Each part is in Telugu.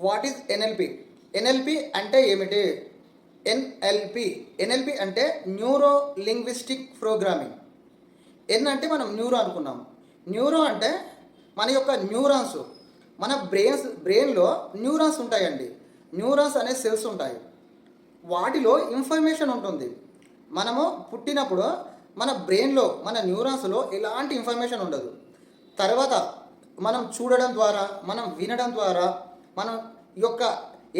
What is NLP? ఎన్ఎల్పి అంటే ఏమిటి? ఎన్ఎల్పి. ఎన్ఎల్పి అంటే న్యూరో లింగ్విస్టిక్ ప్రోగ్రామింగ్. ఎన్ అంటే మనం న్యూరో అనుకున్నాం. న్యూరో అంటే మన యొక్క న్యూరాన్స్. మన బ్రెయిన్స్ బ్రెయిన్లో న్యూరాన్స్ ఉంటాయండి. న్యూరాన్స్ అనే సెల్స్ ఉంటాయి. వాటిలో ఇన్ఫర్మేషన్ ఉంటుంది. మనము పుట్టినప్పుడు మన బ్రెయిన్లో మన న్యూరాన్స్లో ఎలాంటి ఇన్ఫర్మేషన్ ఉండదు. తర్వాత మనం చూడడం ద్వారా మనం వినడం ద్వారా మనం ఈ యొక్క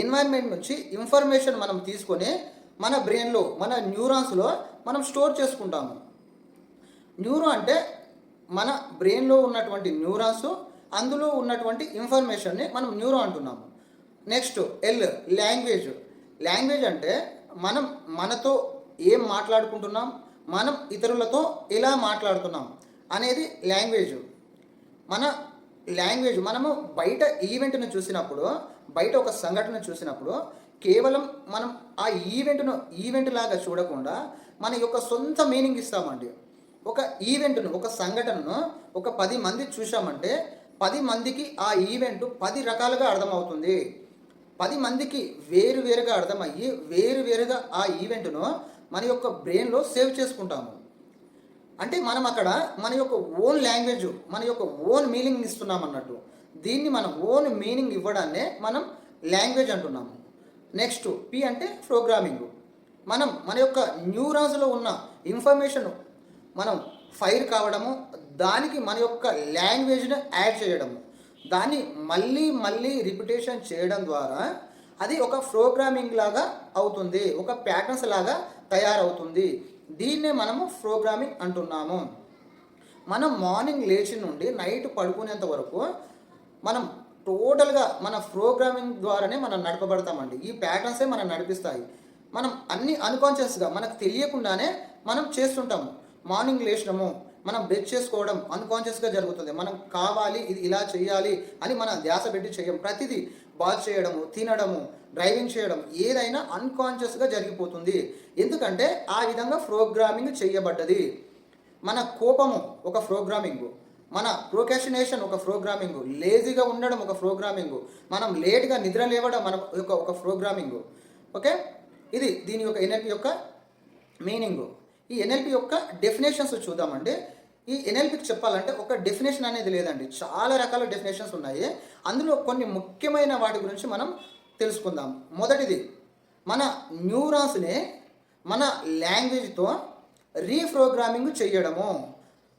ఎన్వైర్న్మెంట్ నుంచి ఇన్ఫర్మేషన్ మనం తీసుకొని మన బ్రెయిన్లో మన న్యూరాన్స్లో మనం స్టోర్ చేసుకుంటాము. న్యూరో అంటే మన బ్రెయిన్లో ఉన్నటువంటి న్యూరాన్స్ అందులో ఉన్నటువంటి ఇన్ఫర్మేషన్ని మనం న్యూరో అంటున్నాము. నెక్స్ట్ ఎల్ లాంగ్వేజ్ లాంగ్వేజ్ అంటే మనం మనతో ఏం మాట్లాడుకుంటున్నాం మనం ఇతరులతో ఎలా మాట్లాడుతున్నాం అనేది లాంగ్వేజ్ మన లాంగ్వేజ్ మనము బయట ఈవెంట్ను చూసినప్పుడు బయట ఒక సంఘటన చూసినప్పుడు కేవలం మనం ఆ ఈవెంట్ను ఈవెంట్ లాగా చూడకుండా మన యొక్క సొంత మీనింగ్ ఇస్తామండి. ఒక ఈవెంట్ను ఒక సంఘటనను ఒక పది మంది చూసామంటే పది మందికి ఆ ఈవెంట్ పది రకాలుగా అర్థమవుతుంది. పది మందికి వేరు వేరుగా అర్థమయ్యి వేరు వేరుగా ఆ ఈవెంట్ను మన యొక్క బ్రెయిన్లో సేవ్ చేసుకుంటాము. అంటే మనం అక్కడ మన యొక్క ఓన్ లాంగ్వేజ్ మన యొక్క ఓన్ మీనింగ్ ఇస్తున్నాం అన్నట్టు. దీన్ని మనం ఓన్ మీనింగ్ ఇవ్వడాన్నే మనం లాంగ్వేజ్ అంటున్నాము. నెక్స్ట్ పి అంటే ప్రోగ్రామింగ్ మనం మన యొక్క న్యూరాన్స్లో ఉన్న ఇన్ఫర్మేషన్ మనం ఫైర్ కావడము దానికి మన యొక్క లాంగ్వేజ్ని యాడ్ చేయడము. దాన్ని మళ్ళీ మళ్ళీ రిపిటేషన్ చేయడం ద్వారా అది ఒక ప్రోగ్రామింగ్ లాగా అవుతుంది ఒక ప్యాటర్న్స్ లాగా తయారవుతుంది. దీన్నే మనము ప్రోగ్రామింగ్ అంటున్నాము. మనం మార్నింగ్ లేచి నుండి నైట్ పడుకునేంత వరకు మనం టోటల్గా మన ప్రోగ్రామింగ్ ద్వారానే మనం నడపబడతామండి. ఈ ప్యాటర్న్సే మనం నడిపిస్తాయి. మనం అన్ని అన్కాన్షియస్గా మనకు తెలియకుండానే మనం చేస్తుంటాము. మార్నింగ్ లేచినము మనం బ్రెచ్ చేసుకోవడం అన్కాన్షియస్గా జరుగుతుంది. మనం కావాలి ఇది ఇలా చేయాలి అని మనం ధ్యాస పెట్టి చేయం. ప్రతిదీ బాత్ చేయడము తినడము డ్రైవింగ్ చేయడం ఏదైనా అన్కాన్షియస్గా జరిగిపోతుంది. ఎందుకంటే ఆ విధంగా ప్రోగ్రామింగ్ చేయబడ్డది. మన కోపము ఒక ప్రోగ్రామింగ్ మన ప్రోకాషినేషన్ ఒక ప్రోగ్రామింగ్ లేజీగా ఉండడం ఒక ప్రోగ్రామింగ్ మనం లేట్గా నిద్ర లేవడం మన యొక్క ఒక ప్రోగ్రామింగ్. ఓకే? ఇది దీని యొక్క ఎన్ఎల్పి యొక్క మీనింగ్. ఈ ఎన్ఎల్పి యొక్క డెఫినేషన్స్ చూద్దామండి. ఈ ఎన్ఎల్పికి చెప్పాలంటే ఒక డెఫినేషన్ అనేది లేదండి. చాలా రకాల డెఫినేషన్స్ ఉన్నాయి. అందులో కొన్ని ముఖ్యమైన వాటి గురించి మనం తెలుసుకుందాం. మొదటిది మన న్యూరాన్స్ని మన లాంగ్వేజ్తో రీప్రోగ్రామింగ్ చేయడము.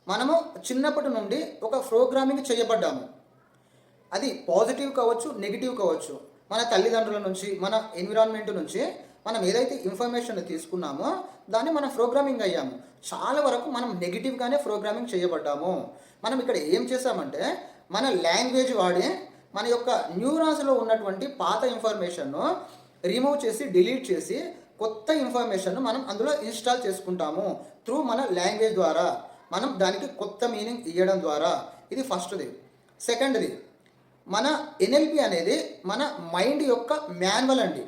మనము చిన్నప్పటి నుండి ఒక ప్రోగ్రామింగ్ చేయబడ్డాము. అది పాజిటివ్ కావచ్చు నెగిటివ్ కావచ్చు. మన తల్లిదండ్రుల నుంచి మన ఎన్విరాన్మెంట్ నుంచి మనం ఏదైతే ఇన్ఫర్మేషన్ తీసుకున్నామో దాన్ని మనం ప్రోగ్రామింగ్ అయ్యాము. చాలా వరకు మనం నెగిటివ్గానే ప్రోగ్రామింగ్ చేయబడ్డాము. మనం ఇక్కడ ఏం చేసామంటే మన లాంగ్వేజ్ వాడి మన యొక్క న్యూరాన్స్లో ఉన్నటువంటి పాత ఇన్ఫర్మేషన్ను రిమూవ్ చేసి డిలీట్ చేసి కొత్త ఇన్ఫర్మేషన్ను మనం అందులో ఇన్స్టాల్ చేసుకుంటాము త్రూ మన లాంగ్వేజ్ ద్వారా. మనం దానికి కొత్త మీనింగ్ ఇవ్వడం ద్వారా. ఇది ఫస్ట్ది సెకండ్ది మన ఎన్ఎల్పి అనేది మన మైండ్ యొక్క మాన్యువల్ అండి.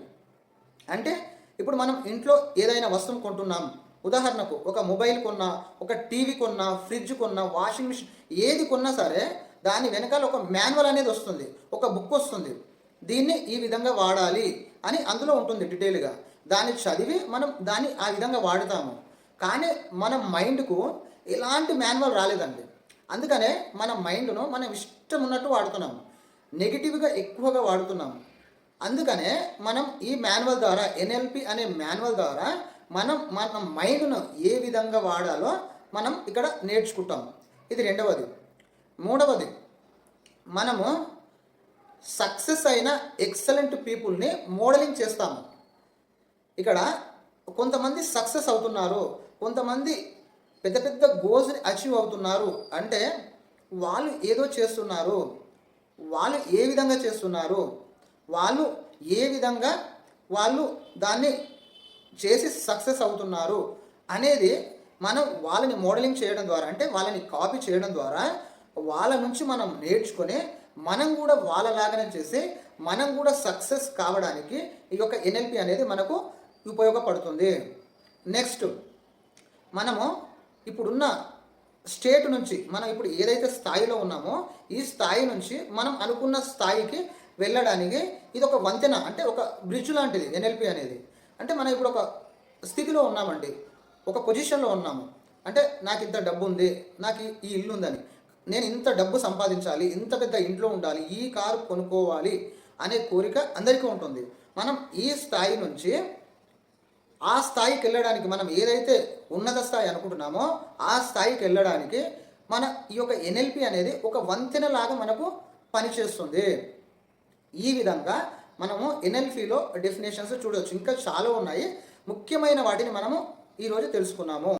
అంటే ఇప్పుడు మనం ఇంట్లో ఏదైనా వస్తువు కొంటున్నాం. ఉదాహరణకు ఒక మొబైల్ కొన్నా ఒక టీవీ కొన్నా ఫ్రిడ్జ్ కొన్నా వాషింగ్ మిషన్ ఏది కొన్నా సరే దాని వెనకాల ఒక మాన్యువల్ అనేది వస్తుంది. ఒక బుక్ వస్తుంది. దీన్ని ఈ విధంగా వాడాలి అని అందులో ఉంటుంది డీటెయిల్గా. దాన్ని చదివి మనం దాన్ని ఆ విధంగా వాడుతాము. కానీ మన మైండ్కు ఎలాంటి మాన్యువల్ రాలేదండి. అందుకనే మన మైండ్ను మనం ఇష్టం ఉన్నట్టు వాడుతున్నాము. నెగిటివ్గా ఎక్కువగా వాడుతున్నాము. అందుకనే మనం ఈ మాన్యువల్ ద్వారా ఎన్ఎల్పి అనే మాన్యువల్ ద్వారా మనం మన మైండ్ను ఏ విధంగా వాడాలో మనం ఇక్కడ నేర్చుకుంటాం. ఇది రెండవది. మూడవది మనము సక్సెస్ అయిన ఎక్సలెంట్ పీపుల్ని మోడలింగ్ చేస్తాము. ఇక్కడ కొంతమంది సక్సెస్ అవుతున్నారు కొంతమంది పెద్ద పెద్ద గోల్స్ని అచీవ్ అవుతున్నారు. అంటే వాళ్ళు ఏదో చేస్తున్నారు వాళ్ళు ఏ విధంగా చేస్తున్నారు వాళ్ళు ఏ విధంగా వాళ్ళు దాన్ని చేసి సక్సెస్ అవుతున్నారు అనేది మనం వాళ్ళని మోడలింగ్ చేయడం ద్వారా అంటే వాళ్ళని కాపీ చేయడం ద్వారా వాళ్ళ నుంచి మనం నేర్చుకొని మనం కూడా వాళ్ళలాగానే చేసి మనం కూడా సక్సెస్ కావడానికి ఈ యొక్క ఎన్ఎల్పి అనేది మనకు ఉపయోగపడుతుంది. నెక్స్ట్ మనము ఇప్పుడున్న స్టేట్ నుంచి మనం ఇప్పుడు ఏదైతే స్థాయిలో ఉన్నామో ఈ స్థాయి నుంచి మనం అనుకున్న స్థాయికి వెళ్ళడానికి ఇది ఒక వంతెన అంటే ఒక బ్రిడ్జ్ లాంటిది ఎన్ఎల్పి అనేది. అంటే మనం ఇప్పుడు ఒక స్థితిలో ఉన్నామండి ఒక పొజిషన్లో ఉన్నాము. అంటే నాకు ఇంత డబ్బు ఉంది నాకు ఈ- ఇల్లు ఉందని. నేను ఇంత డబ్బు సంపాదించాలి ఇంత పెద్ద ఇంట్లో ఉండాలి ఈ కారు కొనుక్కోవాలి అనే కోరిక అందరికీ ఉంటుంది. మనం ఈ స్థాయి నుంచి ఆ స్థాయికి వెళ్ళడానికి మనం ఏదైతే ఉన్నత స్థాయి అనుకుంటున్నామో ఆ స్థాయికి వెళ్ళడానికి మన ఈ యొక్క ఎన్ఎల్పి అనేది ఒక వంతెన లాగా మనకు పనిచేస్తుంది. ఈ విధంగా మనము ఎన్ఎల్పిలో డెఫినేషన్స్ చూడవచ్చు ఇంకా చాలా ఉన్నాయి. ముఖ్యమైన వాటిని మనము ఈరోజు తెలుసుకున్నాము.